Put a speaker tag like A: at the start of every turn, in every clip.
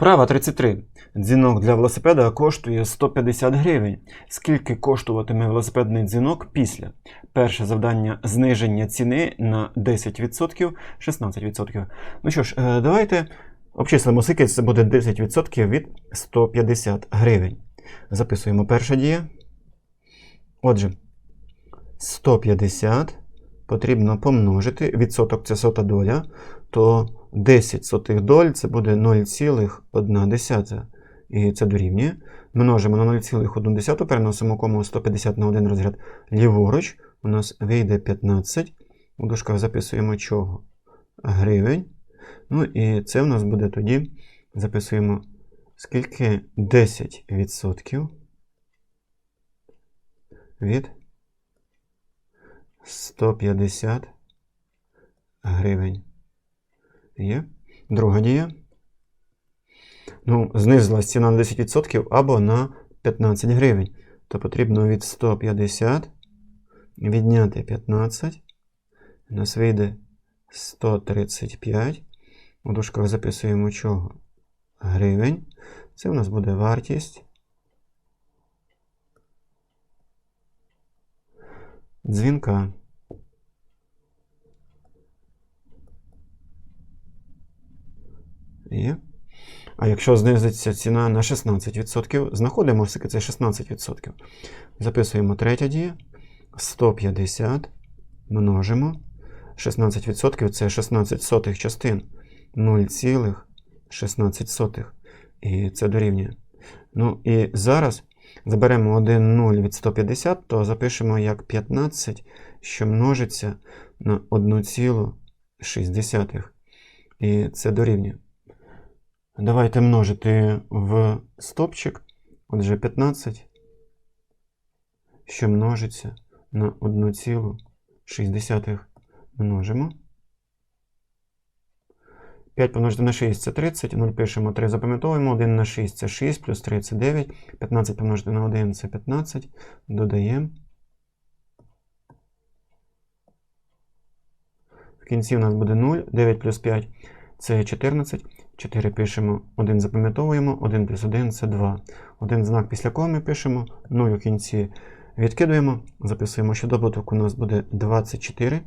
A: Вправа 33. Дзвінок для велосипеда коштує 150 гривень. Скільки коштуватиме велосипедний дзвінок після? Перше завдання зниження ціни на 10%, 16%. Ну що ж, е, давайте обчислимо, скільки це буде 10% від 150 гривень. Записуємо перша дія. Отже, 150 потрібно помножити. Відсоток це сота доля, то 10 сотих доль це буде 0,1. І це дорівнює. Множимо на 0,1, переносимо кому 150 на один розряд ліворуч. У нас вийде 15. У дужках записуємо чого? Гривень. Ну і це в нас буде тоді. Записуємо скільки 10% від 150 гривень. Є. Друга дія. Ну, знизилась ціна на 10% або на 15 гривень. То потрібно від 150 відняти 15. У нас вийде 135. У дужках записуємо чого? Гривень. Це у нас буде вартість. Дзвінка. Є. А якщо знизиться ціна на 16%, знаходимо все це 16%. Записуємо третя дія. 150 множимо. 16% це 16 сотих частин 0,16. І це дорівнює. Ну і зараз заберемо 1 0 від 150, то запишемо як 15, що множиться на 1,6. І це дорівнює. Давайте множити в стопчик. Отже, 15, що множиться на 1,6 множимо. 5 помножити на 6 це 30, 0 пишемо 3, запам'ятовуємо, 1 на 6 це 6, плюс 3 це 9, 15 помножити на 1 це 15, додаємо. В кінці у нас буде 0, 9 плюс 5 це 14. 4 пишемо, 1 запам'ятовуємо, 1 плюс 1 це 2. Один знак після коми пишемо, 0 у кінці відкидуємо, записуємо, що добуток у нас буде 24.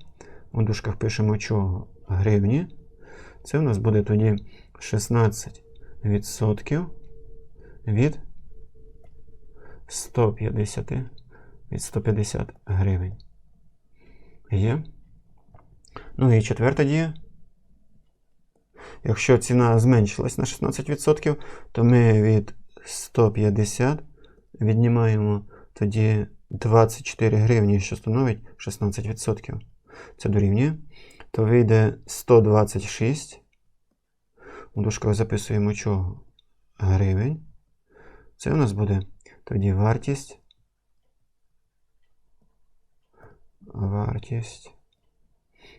A: У дужках пишемо чого? Гривні. Це у нас буде тоді 16% від 150 від 150 гривень. Є. Ну і четверта дія. Якщо ціна зменшилась на 16%, то ми від 150 віднімаємо тоді 24 гривні, що становить 16%. Це дорівнює. То вийде 126. У дужках записуємо чого? Гривень. Це у нас буде тоді вартість. Вартість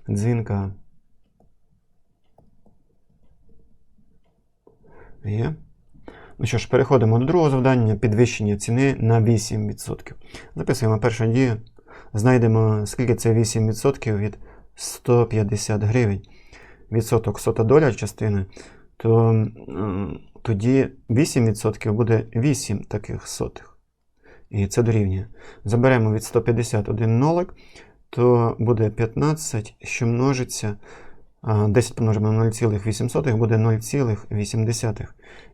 A: дзвінка. Є. Ну що ж, переходимо до другого завдання підвищення ціни на 8%. Записуємо першу дію. Знайдемо, скільки це 8% від 150 гривень. Відсоток сота доля частини, то тоді 8% буде 8 таких сотих. І це дорівнює. Заберемо від 151 нолик, то буде 15, що множиться. 10 помножимо на 0,8 буде 0,8.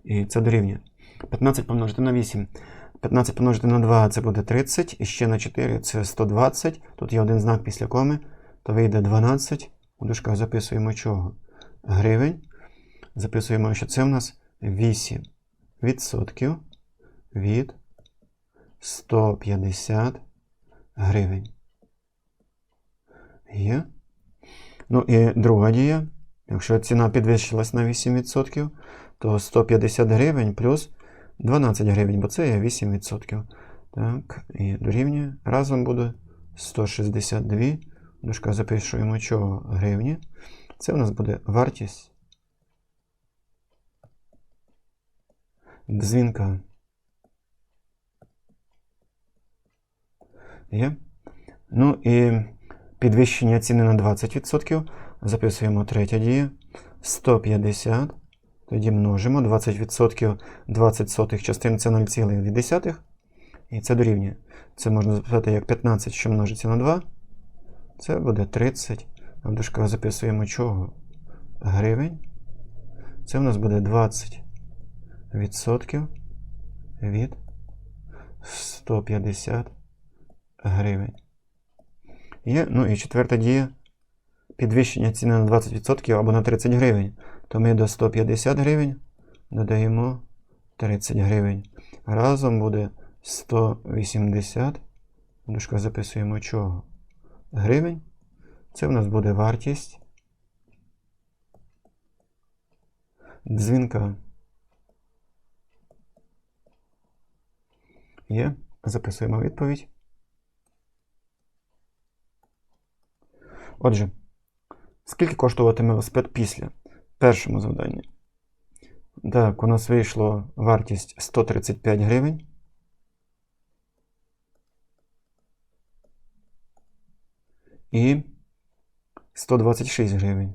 A: І це дорівнює. 15 помножити на 8. 15 помножити на 2 це буде 30. І ще на 4 це 120. Тут є один знак після коми, то вийде 12. У дужках записуємо чого? Гривень. Записуємо, що це у нас 8 відсотків від 150 гривень. Є. Ну і друга дія. Якщо ціна підвищилась на 8%, то 150 гривень плюс 12 гривень, бо це є 8%. Так, і дорівнює. Разом буде 162. Дужка запишуємо чого гривні. Це у нас буде вартість дзвінка. Є. Ну і підвищення ціни на 20%. Записуємо третя дія. 150. Тоді множимо 20% 20 сотих частин це 0,2. І це дорівнює. Це можна записати як 15, що множиться на 2. Це буде 30. А в дужках записуємо чого? Гривень. Це в нас буде 20 відсотків від 150 гривень. Є, ну і четверта дія. Підвищення ціни на 20% або на 30 гривень. То ми до 150 гривень додаємо 30 гривень. Разом буде 180. В дужках записуємо чого? Гривень. Це в нас буде вартість дзвінка. Є. Записуємо відповідь. Отже, скільки коштуватиме велосипед після першому завданні? Так, у нас вийшло вартість 135 гривень. І 126 гривень.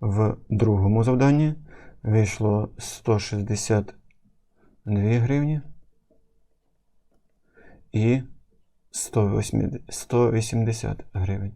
A: В другому завданні вийшло 162 гривні і 180 180 гривень.